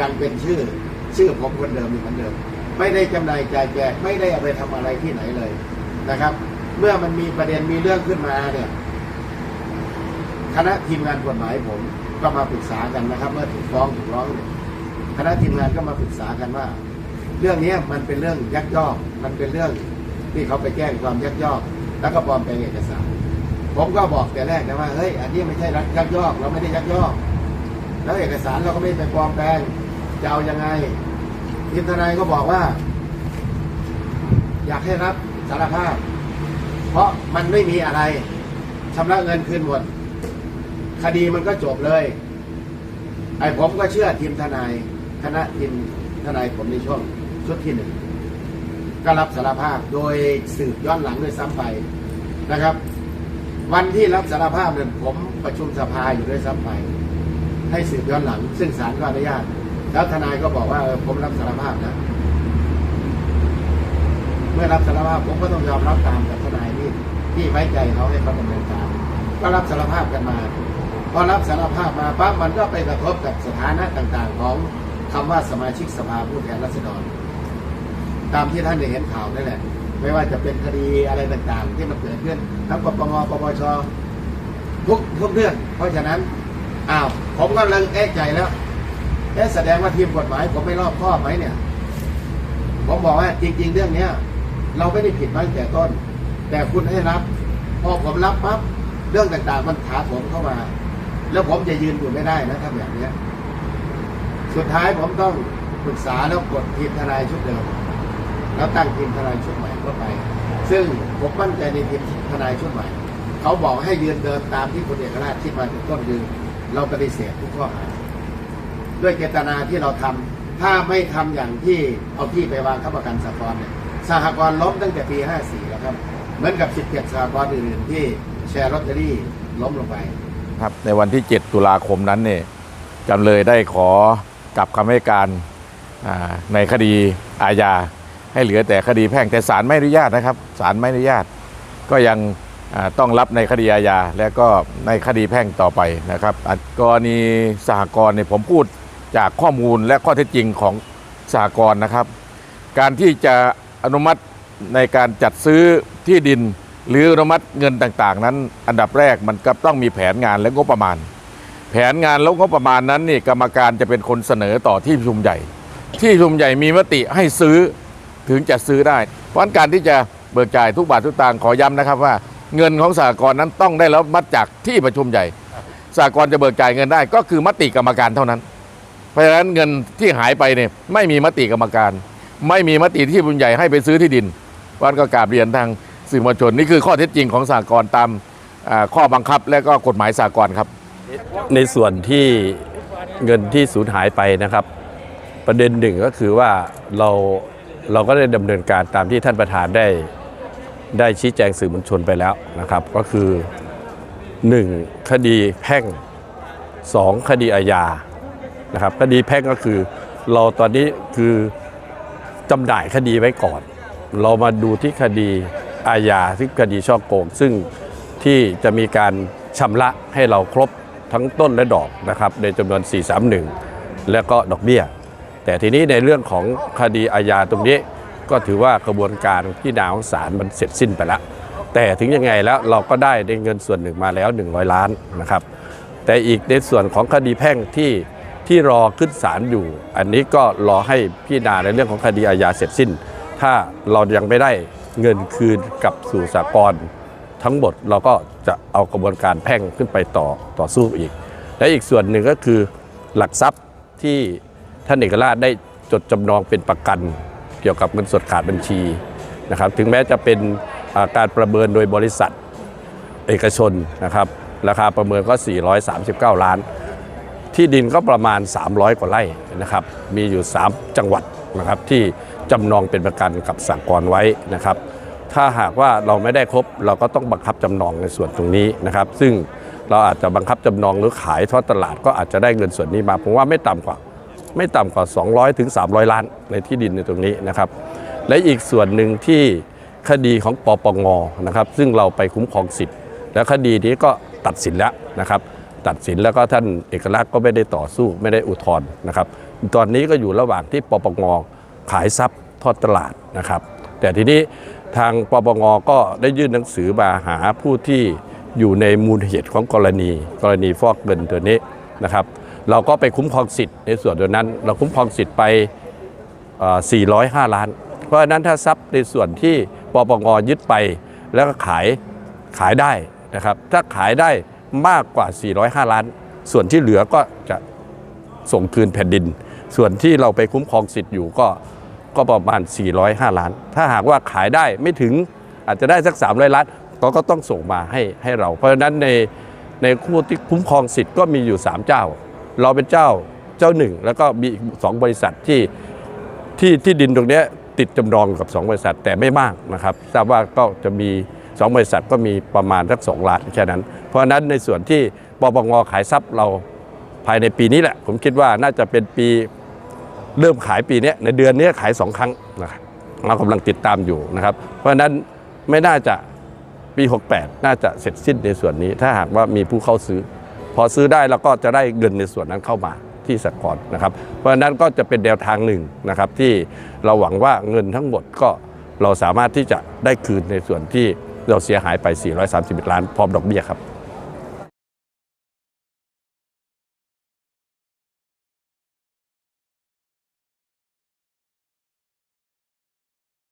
ยังเป็นชื่อ ชื่อผมคนเดิมอยู่เหมือนเดิม ไม่ได้จำหน่ายจ่ายแจกไม่ได้เอาไปทำอะไรที่ไหนเลยนะครับ เมื่อมันมีประเด็นมีเรื่องขึ้นมาเนี่ยคณะทีมงานกฎหมายผมก็มาปรึกษากันนะครับ เมื่อถูกฟ้องถูกร้องเนี่ยคณะทีมงานก็มาปรึกษากันว่า เรื่องนี้มันเป็นเรื่องยักยอก มันเป็นเรื่องที่เขาไปแจ้งความยักยอก แล้วก็ปลอมแปลงเอกสาร ผมก็บอกแต่แรกนะว่าเฮ้ยอันนี้ไม่ใช่รักยักยอก เราไม่ได้ยักยอก แล้วเอกสารเราก็ไม่ได้ไปปลอมแปลง จะเอายังไงทีมทนายก็บอกว่า อยากให้รับสารภาพ เพราะมันไม่มีอะไรชำระเงินคืนหมดคดีมันก็จบเลย ไอ้ผมก็เชื่อทีมทนายคณะทีมทนายผมในช่วงชุดที่หนึ่งก็รับสารภาพโดยสืบย้อนหลังด้วยซ้ำไปนะครับ วันที่รับสารภาพเนี่ยผมประชุมสภาอยู่ด้วยซ้ำไป ให้สืบย้อนหลัง ซึ่งศาลก็อนุญาต แล้วทนายก็บอกว่าผมรับสารภาพนะ เมื่อรับสารภาพผมก็ต้องยอมรับตามกับทนายนี่ที่ไว้ใจเขาให้เขาดำเนินการก็รับสารภาพกันมา พอรับสารภาพมาปั๊บมันก็ไปกระทบกับสถานะต่างๆ ของคำว่าสมาชิกสภาผู้แทนราษฎร ตามที่ท่านได้เห็นข่าวนั่นแหละ ไม่ว่าจะเป็นคดีอะไรต่างๆ ที่มันเกิดขึ้นทั้งปปงปปชทุกทุกเรื่อง เพราะฉะนั้นอ้าวผมก็เลยแก้ใจแล้ว แสดงว่าทีมกฎหมายผมไม่รอบคอบไหมเนี่ย ผมบอกว่าจริง ๆ เรื่องเนี้ย เราไม่ได้ผิดมาตั้งแต่ต้น แต่คุณให้รับ พอผมรับปั๊บเรื่องต่างๆ มันถาผมเข้ามา แล้วผมจะยืนอยู่ไม่ได้นะถ้าแบบเนี้ย สุดท้ายผมต้องปรึกษาแล้วกดทีมทนายชุดเดิมแล้วตั้งทีมทนายชุดใหม่เข้าไป ซึ่งผมมั่นใจในทีมทนายชุดใหม่ เขาบอกให้ยืนเดินตามที่พลเอกราชคิดมาถึงต้นยืนเราปฏิเสธทุกข้อหา ด้วยเจตนาที่เราทำถ้าไม่ทำอย่างที่เอาที่ไปวางค้ำประกันสหกรณ์เนี่ยสหกรณ์ล้มตั้งแต่ปี 54 แล้วครับ เหมือนกับ 17 สหกรณ์อื่นๆที่แชร์ลอตเตอรี่ล้มลงไปครับในวันที่ 7 ตุลาคมนั้นเนี่ยจำเลยได้ขอกลับคำให้การในคดีอาญาให้เหลือแต่คดีแพ่งแต่ศาลไม่อนุญาตนะครับศาลไม่อนุญาต ก็ยังต้องรับในคดีอาญาและก็ในคดีแพ่งต่อไปนะครับกรณีสหกรณ์เนี่ยผมพูด จากข้อมูลและข้อเท็จจริงของสหกรณ์นะครับ การที่จะอนุมัติในการจัดซื้อที่ดิน หรืออนุมัติเงินต่างๆ นั้น อันดับแรกมันก็ต้องมีแผนงานและงบประมาณ แผนงานแล้วงบประมาณนั้นนี่กรรมการจะเป็นคนเสนอต่อที่ประชุมใหญ่ ที่ประชุมใหญ่มีมติให้ซื้อถึงจะซื้อได้ เพราะฉะนั้นการที่จะเบิกจ่ายทุกบาททุกตังค์ขอย้ำนะครับว่าเงินของสหกรณ์นั้นต้องได้รับมัดจากที่ประชุมใหญ่สหกรณ์จะเบิกจ่ายเงินได้ก็คือมติกรรมการเท่านั้น เพราะฉะนั้นเงินที่หายไปเนี่ยไม่มีมติกรรมการ ไม่มีมติที่ประชุมใหญ่ให้ไปซื้อที่ดินวันก็กราบเรียนทางสื่อมวลชนนี่คือข้อเท็จจริงของสหกรณ์ตามข้อบังคับและก็กฎหมายสหกรณ์ครับ ในส่วนที่เงินที่สูญหายไปนะครับ ประเด็นหนึ่งก็คือว่าเราเราก็ได้ดำเนินการตามที่ท่านประธานได้ได้ชี้แจงสื่อมวลชนไปแล้วนะครับ ก็คือ 1. คดีแพ่ง 2. คดีอาญา นะครับคดีแพ่งก็คือเราตอนนี้คือจำหน่ายคดีไว้ก่อน เรามาดูที่คดีอาญาที่คดีช่อโกง ซึ่งที่จะมีการชำระให้เราครบทั้งต้นและดอกนะครับในจำนวน 431 แล้วก็ดอกเบี้ย แต่ทีนี้ในเรื่องของคดีอาญาตรงนี้ก็ถือว่ากระบวนการที่นาของศาลมันเสร็จสิ้นไปแล้ว แต่ถึงยังไงแล้วเราก็ได้ในเงินส่วนหนึ่งมาแล้ว 100 ล้านนะครับ แต่อีกในส่วนของคดีแพ่งที่ ที่รอขึ้นศาลอยู่ อันนี้ก็รอให้พี่นาในเรื่องของคดีอาญาเสร็จสิ้น ถ้าเรายังไม่ได้เงินคืนกลับสู่สากลทั้งหมดเราก็จะเอากระบวนการแพ่งขึ้นไปต่อต่อสู้อีก และอีกส่วนหนึ่งก็คือหลักทรัพย์ที่ท่านเอกราชได้จดจำนองเป็นประกันเกี่ยวกับเงินสดขาดบัญชีนะครับถึงแม้จะเป็นาการประเมินโดยบริษัทเอกชนนะครับราคาประเมินก็ 439 ล้าน ที่ดินก็ประมาณ 300 กว่าไร่นะครับ มีอยู่ 3 จังหวัดนะครับที่จำนองเป็นประกันกับสากลไว้นะครับ ถ้าหากว่าเราไม่ได้ครบเราก็ต้องบังคับจำนองในส่วนตรงนี้นะครับ ซึ่งเราอาจจะบังคับจำนองหรือขายทอดตลาดก็อาจจะได้เงินส่วนนี้มาผมว่าไม่ต่ำกว่า ไม่ต่ำกว่า 200ถึง300 ล้านในที่ดินในตรงนี้นะครับ และอีกส่วนหนึ่งที่คดีของปปงนะครับ ซึ่งเราไปคุ้มครองสิทธิ์ แล้วคดีนี้ก็ตัดสินแล้วนะครับ ตัดสินแล้วก็ท่านเอกลักษณ์ก็ไม่ได้ต่อสู้ไม่ได้อุทธรณ์นะครับ ตอนนี้ก็อยู่ระหว่างที่ปปงขายทรัพย์ทอดตลาดนะครับ แต่ทีนี้ทางปปงก็ได้ยื่นหนังสือมาหาผู้ที่อยู่ในมูลเหตุของกรณี กรณีฟอกเงินตัวนี้นะครับ เราก็ไปคุ้มครองสิทธิ์ในส่วนตัวนั้น เราคุ้มครองสิทธิ์ไป 405 ล้าน เพราะฉะนั้นถ้าทรัพย์ในส่วนที่ปปงยึดไปแล้วก็ขายขายได้นะครับ ถ้าขายได้ มากกว่า 405 ล้าน ส่วนที่เหลือก็จะส่งคืนแผ่นดิน ส่วนที่เราไปคุ้มครองสิทธิ์อยู่ก็ก็ประมาณ 405 ล้าน ถ้าหากว่าขายได้ไม่ถึงอาจจะได้สัก 300 ล้านก็ก็ต้องส่งมาให้ให้เรา เพราะฉะนั้นในในคู่ที่คุ้มครองสิทธิ์ก็มีอยู่ 3 เจ้า เราเป็นเจ้าเจ้าหนึ่ง แล้วก็มีอีกสองบริษัทที่ที่ที่ดินตรงนี้ติดจำนองกับ 2 บริษัทแต่ไม่มากนะครับ ทราบว่าก็จะมี 2 บริษัทก็มีประมาณสักสองล้านแค่นั้น เพราะฉะนั้นในส่วนที่ปปงขายทรัพย์เราภายในปีนี้แหละ ผมคิดว่าน่าจะเป็นปีเริ่มขายปีนี้ในเดือนนี้ขาย 2 ครั้งนะครับเรากำลังติดตามอยู่นะครับ เพราะฉะนั้นไม่น่าจะปี 68 น่าจะเสร็จสิ้นในส่วนนี้ ถ้าหากว่ามีผู้เข้าซื้อ พอซื้อได้เราก็จะได้เงินในส่วนนั้นเข้ามาที่สหกรณ์นะครับ เพราะฉะนั้นก็จะเป็นแนวทางหนึ่งนะครับ ที่เราหวังว่าเงินทั้งหมดก็เราสามารถที่จะได้คืนในส่วนที่ เราเสียหายไป 431 ล้านพร้อมดอกเบี้ยครับ